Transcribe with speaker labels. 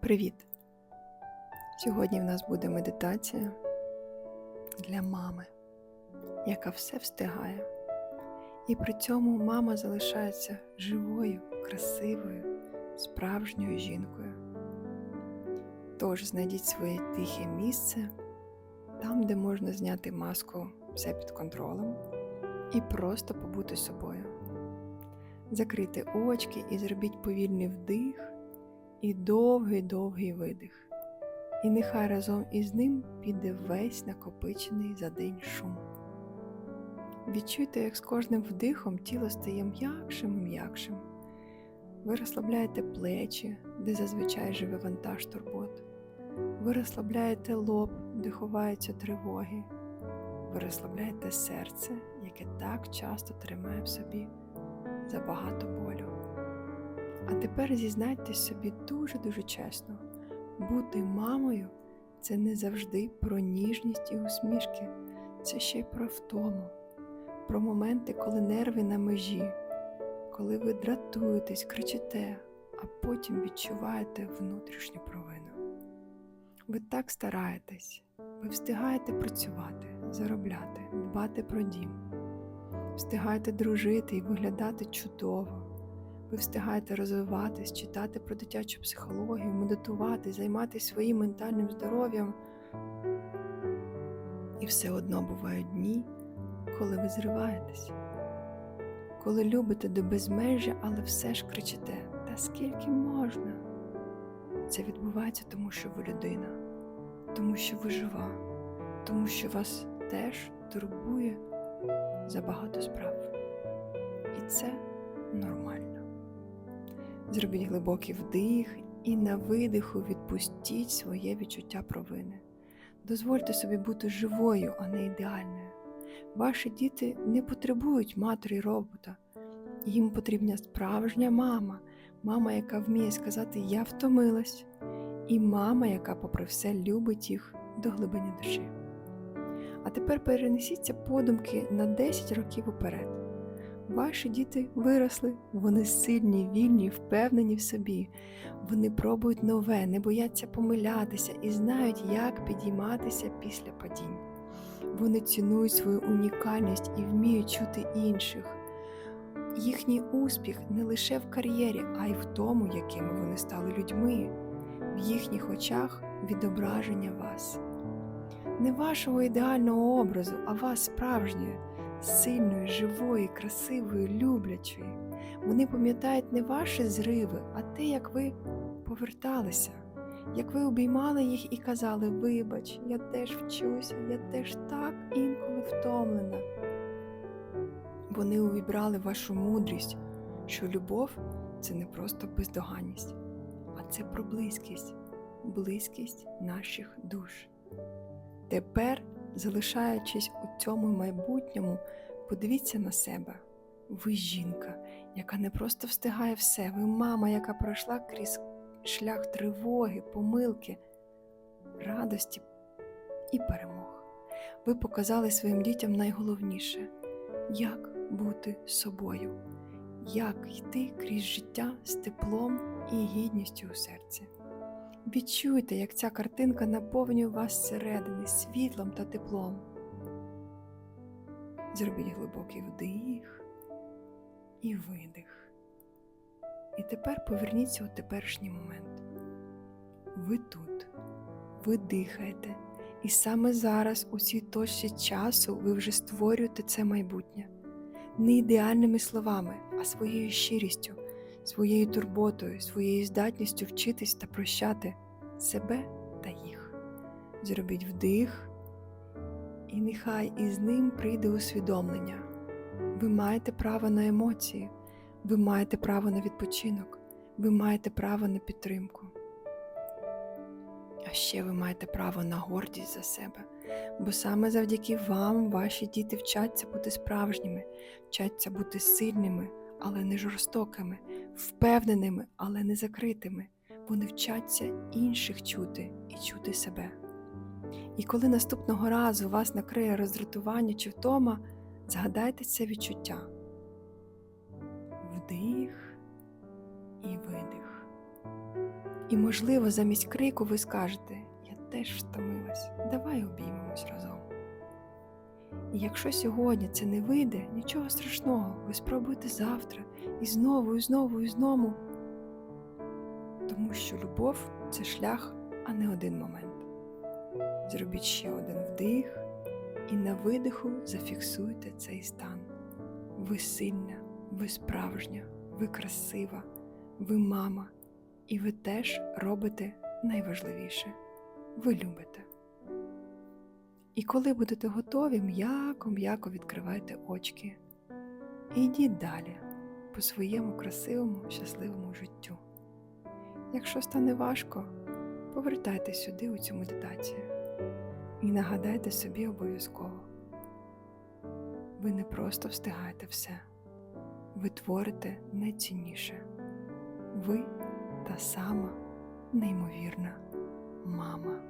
Speaker 1: Привіт! Сьогодні в нас буде медитація для мами, яка все встигає. І при цьому мама залишається живою, красивою, справжньою жінкою. Тож знайдіть своє тихе місце, там, де можна зняти маску все під контролем і просто побути собою. Закрийте очки і зробіть повільний вдих і довгий-довгий видих. І нехай разом із ним піде весь накопичений за день шум. Відчуйте, як з кожним вдихом тіло стає м'якшим і м'якшим. Ви розслабляєте плечі, де зазвичай живе вантаж турбот. Ви розслабляєте лоб, де ховаються тривоги. Ви розслабляєте серце, яке так часто тримає в собі забагато болю. А тепер зізнайтесь собі дуже-дуже чесно: бути мамою це не завжди про ніжність і усмішки, це ще й про втому, про моменти, коли нерви на межі, коли ви дратуєтесь, кричите, а потім відчуваєте внутрішню провину. Ви так стараєтесь, ви встигаєте працювати, заробляти, дбати про дім, встигаєте дружити і виглядати чудово. Ви встигаєте розвиватись, читати про дитячу психологію, медитувати, займатися своїм ментальним здоров'ям. І все одно бувають дні, коли ви зриваєтесь, коли любите до безмежжя, але все ж кричите, та скільки можна? Це відбувається тому, що ви людина, тому що ви жива, тому що вас теж турбує забагато справ. І це нормально. Зробіть глибокий вдих і на видиху відпустіть своє відчуття провини. Дозвольте собі бути живою, а не ідеальною. Ваші діти не потребують матері робота. Їм потрібна справжня мама, мама, яка вміє сказати Я втомилась, і мама, яка, попри все, любить їх до глибини душі. А тепер перенесіться подумки на 10 років уперед. Ваші діти виросли, вони сильні, вільні, впевнені в собі. Вони пробують нове, не бояться помилятися і знають, як підійматися після падінь. Вони цінують свою унікальність і вміють чути інших. Їхній успіх не лише в кар'єрі, а й в тому, якими вони стали людьми, в їхніх очах відображення вас. Не вашого ідеального образу, а вас справжньої сильної, живої, красивої, люблячої. Вони пам'ятають не ваші зриви, а те, як ви поверталися, як ви обіймали їх і казали: Вибач, я теж вчуся, я теж так інколи втомлена. Вони увібрали вашу мудрість, що любов це не просто бездоганність, а це про близькість, близькість наших душ. Тепер залишаючись у цьому майбутньому, подивіться на себе. Ви жінка, яка не просто встигає все, ви мама, яка пройшла крізь шлях тривоги, помилки, радості і перемог. Ви показали своїм дітям найголовніше, як бути собою, як йти крізь життя з теплом і гідністю у серці. Відчуйте, як ця картинка наповнює вас зсередини світлом та теплом. Зробіть глибокий вдих і видих. І тепер поверніться у теперішній момент. Ви тут, ви дихаєте, і саме зараз, у цій точці часу, ви вже створюєте це майбутнє не ідеальними словами, а своєю щирістю своєю турботою, своєю здатністю вчитись та прощати себе та їх. Зробіть вдих, і нехай із ним прийде усвідомлення. Ви маєте право на емоції, ви маєте право на відпочинок, ви маєте право на підтримку. А ще ви маєте право на гордість за себе, бо саме завдяки вам ваші діти вчаться бути справжніми, вчаться бути сильними, але не жорстокими, впевненими, але не закритими. Вони вчаться інших чути і чути себе. І коли наступного разу вас накриє роздратування чи втома, згадайте це відчуття. Вдих і видих. І, можливо, замість крику ви скажете: Я теж втомилась, давай обіймемось разом. І якщо сьогодні це не вийде, нічого страшного, ви спробуйте завтра і знову, і знову, і знову. Тому що любов це шлях, а не один момент. Зробіть ще один вдих і на видиху зафіксуйте цей стан. Ви сильна, ви справжня, ви красива, ви мама, і ви теж робите найважливіше ви любите. І коли будете готові, м'яко-м'яко відкривайте очки і йдіть далі по своєму красивому, щасливому життю. Якщо стане важко, повертайтесь сюди у цю медитацію і нагадайте собі обов'язково. Ви не просто встигаєте все, ви творите найцінніше. Ви та сама неймовірна мама.